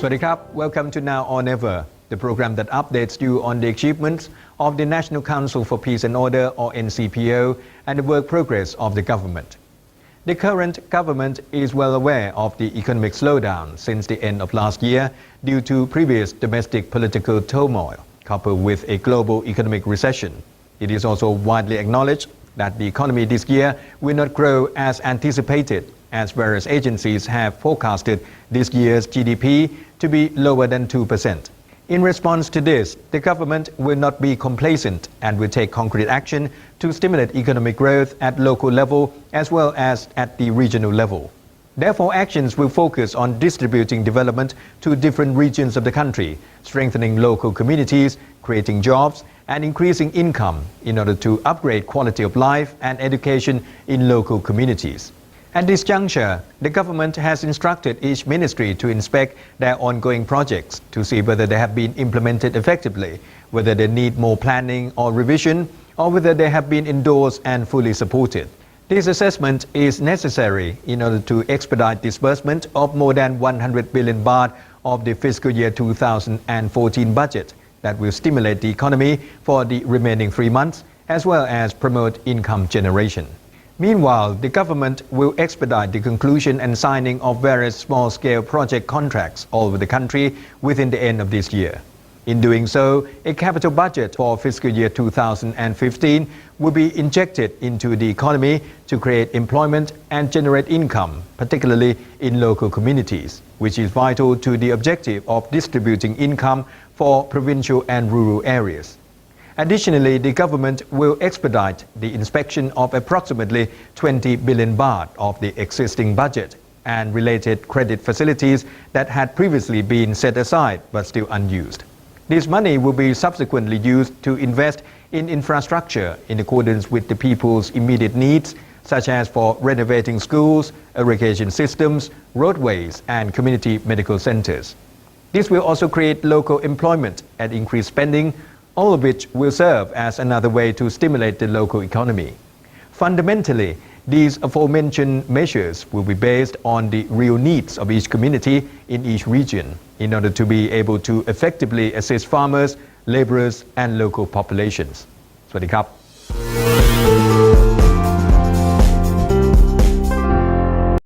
Sawasdee. Welcome to Now or Never, the program that updates you on the achievements of the National Council for Peace and Order, or NCPO, and the work progress of the government. The current government is well aware of the economic slowdown since the end of last year due to previous domestic political turmoil, coupled with a global economic recession. It is also widely acknowledged that the economy this year will not grow as anticipated as various agencies have forecasted this year's GDP to be lower than 2%. In response to this, the government will not be complacent and will take concrete action to stimulate economic growth at local level as well as at the regional level. Therefore, actions will focus on distributing development to different regions of the country, strengthening local communities, creating jobs, and increasing income in order to upgrade quality of life and education in local communities. At this juncture, the government has instructed each ministry to inspect their ongoing projects to see whether they have been implemented effectively, whether they need more planning or revision, or whether they have been endorsed and fully supported. This assessment is necessary in order to expedite disbursement of more than 100 billion baht of the fiscal year 2014 budget that will stimulate the economy for the remaining three months as well as promote income generation. Meanwhile, the government will expedite the conclusion and signing of various small-scale project contracts all over the country within the end of this year. In doing so, a capital budget for fiscal year 2015 will be injected into the economy to create employment and generate income, particularly in local communities, which is vital to the objective of distributing income for provincial and rural areas. Additionally, the government will expedite the inspection of approximately 20 billion baht of the existing budget and related credit facilities that had previously been set aside but still unused. This money will be subsequently used to invest in infrastructure in accordance with the people's immediate needs, such as for renovating schools, irrigation systems, roadways, and community medical centers. This will also create local employment and increase spending, all of which will serve as another way to stimulate the local economy. Fundamentally, these aforementioned measures will be based on the real needs of each community in each region in order to be able to effectively assist farmers, laborers, and local populations. สวัสดีครับ